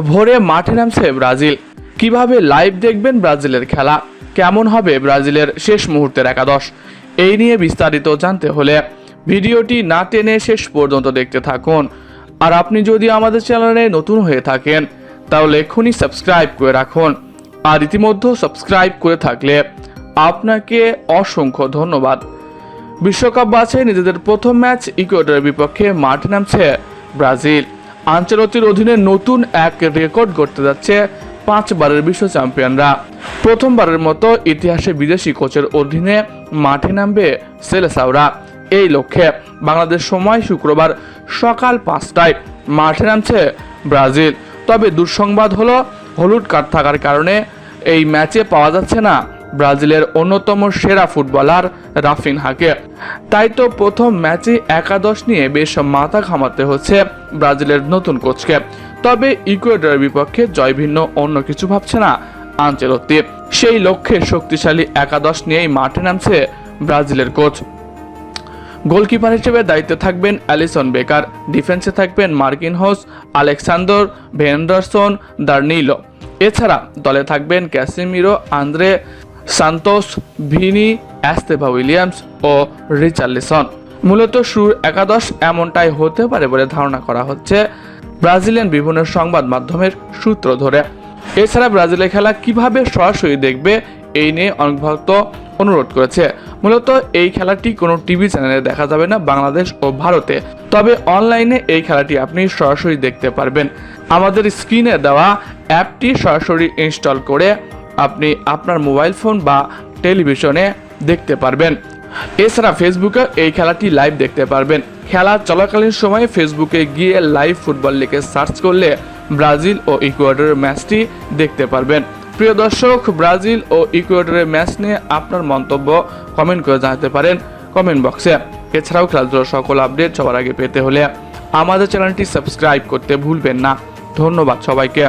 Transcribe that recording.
ভোরে মাঠে নামছে ব্রাজিল। কীভাবে লাইভ দেখবেন ব্রাজিলের খেলা? কেমন হবে ব্রাজিলের শেষ মুহূর্তের একাদশ? এই নিয়ে বিস্তারিত জানতে হলে ভিডিওটি না টেনে শেষ পর্যন্ত দেখতে থাকুন। আর আপনি যদি আমাদের চ্যানেলে নতুন হয়ে থাকেন, তাহলে এক্ষুনি সাবস্ক্রাইব করে রাখুন। আর ইতিমধ্যে সাবস্ক্রাইব করে থাকলে আপনাকে অসংখ্য ধন্যবাদ। বিশ্বকাপ বাছে নিজেদের প্রথম ম্যাচ ইকুয়েডরের বিপক্ষে মাঠে নামছে ব্রাজিল। আঞ্চলতির অধীনে নতুন এক রেকর্ড করতে যাচ্ছে পাঁচবারের বিশ্ব চ্যাম্পিয়নরা। প্রথমবারের মতো ইতিহাসে বিদেশি কোচের অধীনে মাঠে নামবে সেলেসাওরা এই লক্ষ্যে বাংলাদেশ সময় শুক্রবার সকাল পাঁচটায় মাঠে নামছে ব্রাজিল। তবে দুঃসংবাদ হলো, হলুদ কার্ড থাকার কারণে এই ম্যাচে পাওয়া যাচ্ছে না ব্রাজিলের অন্যতম সেরা ফুটবলার রাফিনহাকে তাই তো প্রথম ম্যাচে একাদশ নিয়ে বেশ মাথা ঘামাতে হচ্ছে ব্রাজিলের নতুন কোচকে। তবে ইকুয়েডরের বিপক্ষে জয় ভিন্ন, অন্য কিছু ভাবছে না আঞ্চলত্তি। সেই লক্ষ্যে শক্তিশালী একাদশ নিয়েই মাঠে নামছে ব্রাজিলের কোচ। গোলকিপার হিসেবে দায়িত্বে থাকবেন অ্যালিসন বেকার, ডিফেন্সে থাকবেন মার্কিন হোস, আলেকসান্দর ভেন্ডারসন দার্নিলো। এছাড়া দলে থাকবেন Casemiro, Andre Santos, Vini Estevao Williams ও রিচার্লিসন। মূলত সুর একাদশ এমনটাই হতে পারে বলে ধারণা করা হচ্ছে ব্রাজিলিয়ান বিভিন্ন সংবাদ মাধ্যমের সূত্র ধরে। এছাড়া ব্রাজিলের খেলা কীভাবে সরাসরি দেখবে, এই নিয়ে অনেক ভক্ত অনুরোধ করেছে। মূলত এই খেলাটি কোনো টিভি চ্যানেলে দেখা যাবে না বাংলাদেশ ও ভারতে। তবে অনলাইনে এই খেলাটি আপনি সরাসরি দেখতে পারবেন। আমাদের স্ক্রিনে দেওয়া অ্যাপটি সরাসরি ইনস্টল করে আপনি আপনার মোবাইল ফোন বা টেলিভিশনে দেখতে পারবেন। এছাড়া ফেসবুকে এই খেলাটি লাইভ দেখতে পারবেন। খেলা চলাকালীন সময়ে ফেসবুকে গিয়ে লাইভ ফুটবল লিখে সার্চ করলে ব্রাজিল ও ইকুয়েডরের ম্যাচটি দেখতে পারবেন। প্রিয় দর্শক, ব্রাজিল ও ইকুয়েডরের ম্যাচ নিয়ে আপনার মন্তব্য কমেন্ট করে জানাতে পারেন কমেন্ট বক্সে এছাড়াও খেলাধুলার সকল আপডেট সবার আগে পেতে হলে আমাদের চ্যানেলটি সাবস্ক্রাইব করতে ভুলবেন না। ধন্যবাদ সবাইকে।